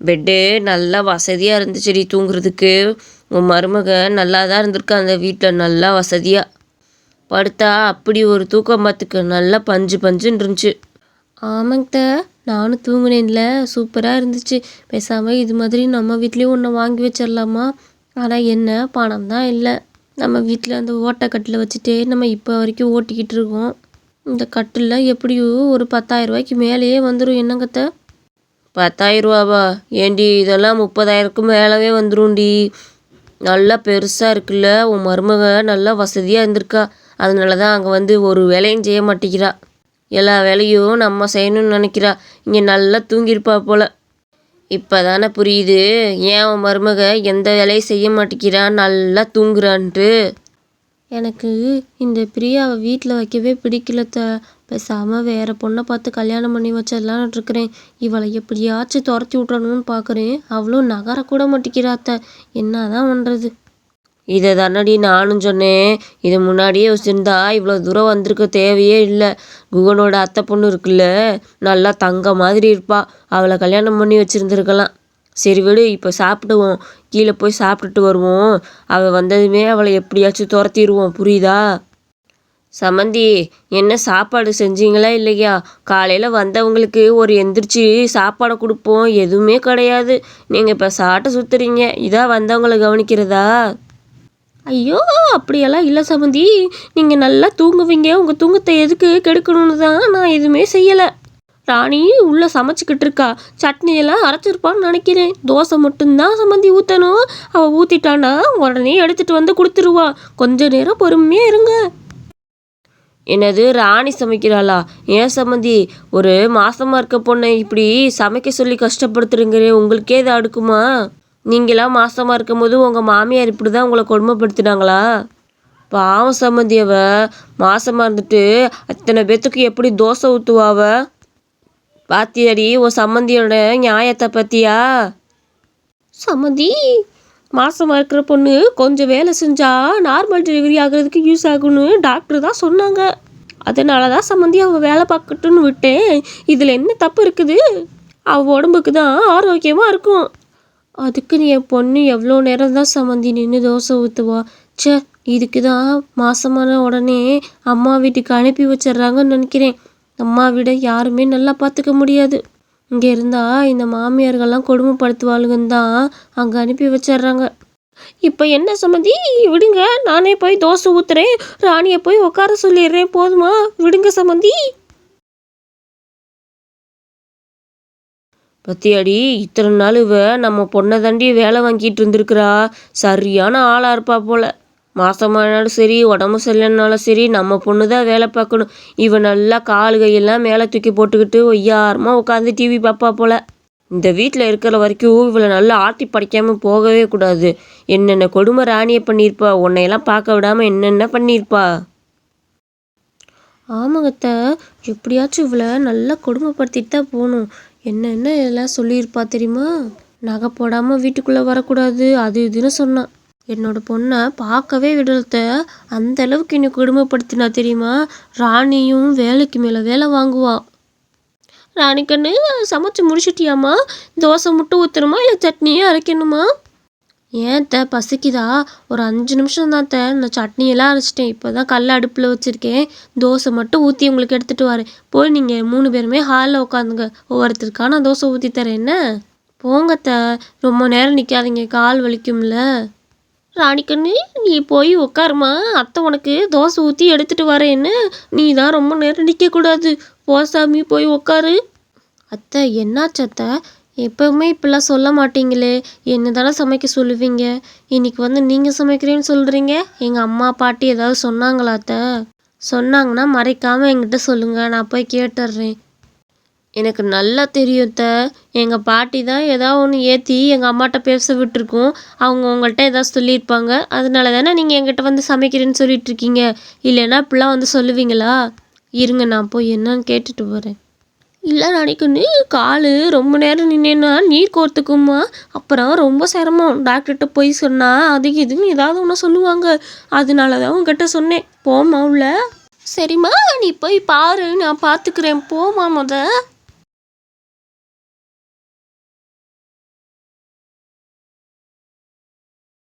Bed நல்லா வசதியாக இருந்துச்சுடி தூங்குறதுக்கு. உன் மருமக நல்லா தான் இருந்திருக்கா அந்த வீட்டில் நல்லா வசதியாக படுத்தா அப்படி ஒரு தூக்கம் பார்த்துக்க நல்லா பஞ்சு பஞ்சுன்னு இருந்துச்சு. ஆமாங்க நானும் தூங்குனேன்ல சூப்பராக இருந்துச்சு. பேசாமல் இது மாதிரி நம்ம வீட்லேயும் ஒன்று வாங்கி வச்சிடலாமா ஆனால் என்ன பணம் தான் இல்லை. நம்ம வீட்டில் அந்த ஓட்டக்கட்டில் வச்சுட்டே நம்ம இப்போ வரைக்கும் ஓட்டிக்கிட்டு இருக்கோம். இந்த கட்டில் எப்படியும் ஒரு பத்தாயிரம் ரூபாய்க்கு மேலேயே வந்துடும் என்னங்கத்த பத்தாயிரரூபாவா ஏண்டி இதெல்லாம் முப்பதாயிரக்கு மேலவே வந்துரும்டி. நல்லா பெருசாக இருக்குல்ல உன் மருமக நல்லா வசதியாக இருந்திருக்கா. அதனால தான் அங்கே வந்து ஒரு வேலையும் செய்ய மாட்டேங்கிறா. எல்லா வேலையும் நம்ம செய்யணும்னு நினைக்கிறா. இங்கே நல்லா தூங்கியிருப்பா போல். இப்போ தானே புரியுது ஏன் உன் மருமக எந்த வேலையும் செய்ய மாட்டேங்கிறா நல்லா தூங்குறான்ட்டு. எனக்கு இந்த பிரியாவை வீட்டில் வைக்கவே பிடிக்கல த பேசாமல் வேறு பொண்ணை பார்த்து கல்யாணம் பண்ணி வச்சிடலான்னு இருக்கிறேன். இவளை எப்படியாச்சும் துரத்தி விட்றணும்னு பார்க்குறேன் அவளும் நகரக்கூட மாட்டேங்கிறாத்த என்ன தான் பண்ணுறது இதை தானடி நானும் சொன்னேன். இது முன்னாடியே வச்சுருந்தா இவ்வளோ தூரம் வந்திருக்க தேவையே இல்லை. குகனோட அத்தை பொண்ணு இருக்குல்ல நல்லா தங்க மாதிரி இருப்பா. அவளை கல்யாணம் பண்ணி வச்சுருந்துருக்கலாம். சரி விடு இப்போ சாப்பிடுவோம். கீழே போய் சாப்பிட்டுட்டு வருவோம். அவள் வந்ததுமே அவளை எப்படியாச்சும் துரத்திடுவோம். புரியுதா? சமந்தி என்ன சாப்பாடு செஞ்சீங்களா இல்லையா? காலையில் வந்தவங்களுக்கு ஒரு எந்திரிச்சு சாப்பாடை கொடுப்போம். எதுவுமே கிடையாது. நீங்கள் இப்போ சாட்டை சுற்றுறீங்க இதான் வந்தவங்களை கவனிக்கிறதா? ஐயோ அப்படியெல்லாம் இல்லை சமந்தி. நீங்கள் நல்லா தூங்குவீங்க. உங்கள் தூங்கத்தை எதுக்கு கெடுக்கணும்னு தான் நான் எதுவுமே செய்யலை. ராணி உள்ளே சமைச்சிக்கிட்டு இருக்கா. சட்னியெல்லாம் அரைச்சிருப்பான்னு நினைக்கிறேன். தோசை மட்டும்தான் சம்மந்தி ஊற்றணும் அவள் ஊற்றிட்டான்னா உடனே எடுத்துகிட்டு வந்து கொடுத்துருவா. கொஞ்ச நேரம் பொறுமையாக இருங்க. என்னது ராணி சமைக்கிறாளா? ஏன் சம்மந்தி ஒரு மாசமாக இருக்க பொண்ணை இப்படி சமைக்க சொல்லி கஷ்டப்படுத்துறீங்களே உங்களுக்கே இது அடுக்குமா? நீங்களாம் மாசமாக இருக்கும்போது உங்கள் மாமியார் இப்படி தான் உங்களை கொடுமைப்படுத்தினாங்களா? பாவம் சம்மந்தி அவ. மாசமாக இருந்துட்டு அத்தனை பேத்துக்கு எப்படி தோசை ஊற்றுவாவ பாத்தியாடி உன் சம்மந்தியோட நியாயத்தை பற்றியா சம்மந்தி மாசமாக இருக்கிற பொண்ணு கொஞ்சம் வேலை செஞ்சால் நார்மல் டெலிவரி ஆகிறதுக்கு யூஸ் ஆகும்னு டாக்டர் தான் சொன்னாங்க. அதனால தான் சம்மந்தி அவள் வேலை பார்க்கட்டுன்னு விட்டேன். இதில் என்ன தப்பு இருக்குது? அவள் உடம்புக்கு தான் ஆரோக்கியமாக இருக்கும். அதுக்கு நீ என் பொண்ணு எவ்வளோ நேரம் தான் சம்மந்தி நின்று தோசை ஊற்றுவா ச்சே இதுக்கு தான் மாசமான உடனே அம்மா வீட்டுக்கு அனுப்பி வச்சிடுறாங்கன்னு நினைக்கிறேன். அம்மா விட யாருமே நல்லா பார்த்துக்க முடியாது. இங்கே இருந்தால் இந்த மாமியார்கள்லாம் கொடுமைப்படுத்துவாளுங்கன்னு தான் அங்கே அனுப்பி வச்சிடுறாங்க. இப்போ என்ன சம்மந்தி? விடுங்க நானே போய் தோசை ஊற்றுறேன் ராணியை போய் உட்கார சொல்லிடுறேன். போதுமா? விடுங்க சம்மந்தி. பத்தியாடி இத்தனை நாள் இவ நம்ம பொண்ணை தாண்டி வேலை வாங்கிட்டு இருந்திருக்கிறா. சரியான ஆளாக இருப்பா போல. மாசமானாலும் சரி உடம்பு சரியில்லைனாலும் சரி நம்ம பொண்ணு தான் வேலை பார்க்கணும். இவ நல்லா கால் கையெல்லாம் மேலே தூக்கி போட்டுக்கிட்டு ஒய்யாரமாக உட்காந்து டிவி பார்ப்பா போல. இந்த வீட்டில் இருக்கிற வரைக்கும் இவளை நல்லா ஆட்டி படைக்காமல் போகவே கூடாது. என்னென்ன கொடுமை ராணியை பண்ணியிருப்பா? உன்னையெல்லாம் பார்க்க விடாமல் என்னென்ன பண்ணியிருப்பா? ஆமாங்கத்த எப்படியாச்சும் இவளை நல்லா கொடுமைப்படுத்திட்டு தான் போகணும். என்னென்ன எல்லாம் சொல்லியிருப்பா தெரியுமா? நகை போடாமல் வீட்டுக்குள்ளே வரக்கூடாது அது இதுன்னு சொன்னான் என்னோட பொண்ணை பார்க்கவே விடலத்த. அந்த அளவுக்கு என்னை கொடுமைப்படுத்தினா தெரியுமா? ராணியும் வேலைக்கு மேலே வேலை வாங்குவா. ராணி கண்ணு சமைச்சு முடிச்சிட்டியாம்மா? தோசை மட்டும் ஊற்றணுமா இல்லை சட்னியே அரைக்கணுமா? ஏன் த பசிக்குதா? ஒரு அஞ்சு நிமிஷம் தான் த நான் சட்னியெல்லாம் அரைச்சிட்டேன். இப்போ தான் கல் அடுப்பில் வச்சுருக்கேன். தோசை மட்டும் ஊற்றி உங்களுக்கு எடுத்துகிட்டு வரேன். போய் நீங்கள் மூணு பேருமே ஹாலில் உட்காந்துங்க. ஒவ்வொருத்தருக்கா நான் தோசை ஊற்றி தரேன் என்ன? போங்க த ரொம்ப நேரம் நிற்காதீங்க கால் வலிக்கும்ல. ராணிக்கண்ணு நீ போய் உட்காருமா அத்தை உனக்கு தோசை ஊற்றி எடுத்துகிட்டு வரேன்னு. நீ தான் ரொம்ப நேரம் நிற்கக்கூடாது போ சாமி போய் உட்காரு அத்தை என்னாச்சு அத்தை? எப்பவுமே இப்படிலாம் சொல்ல மாட்டீங்களே. என்ன தானே சமைக்க சொல்லுவீங்க? இன்னைக்கு வந்து நீங்கள் சமைக்கிறேன்னு சொல்கிறீங்க எங்கள் அம்மா பாட்டி ஏதாவது சொன்னாங்களா அத்தை? சொன்னாங்கன்னா மறைக்காமல் என்கிட்ட சொல்லுங்கள் நான் போய் கேட்டுடுறேன். எனக்கு நல்லா தெரியும் அத்தை. எங்கள் பாட்டி தான் ஏதா ஒன்று ஏற்றி எங்கள் அம்மாட்ட பேச விட்டுருக்கோம். அவங்க உங்கள்கிட்ட ஏதாவது சொல்லியிருப்பாங்க. அதனால தானே நீங்கள் என்கிட்ட வந்து சமைக்கிறேன்னு சொல்லிட்டு இருக்கீங்க இல்லைன்னா இப்படிலாம் வந்து சொல்லுவீங்களா? இருங்க நான் போய் என்னன்னு கேட்டுட்டு போகிறேன் இல்லை ராணிக்கண்ணு கால். ரொம்ப நேரம் நின்னேன்னா நீர் கோர்த்துக்குமா அப்புறம் ரொம்ப சிரமம். டாக்டர்கிட்ட போய் சொன்னால் அதுக்கு இதுன்னு ஏதாவது ஒன்று சொல்லுவாங்க. அதனால தான் உங்ககிட்ட சொன்னேன். போமா உள்ள. சரிம்மா நீ போய் பாரு. நான் பார்த்துக்கிறேன் போமா முத.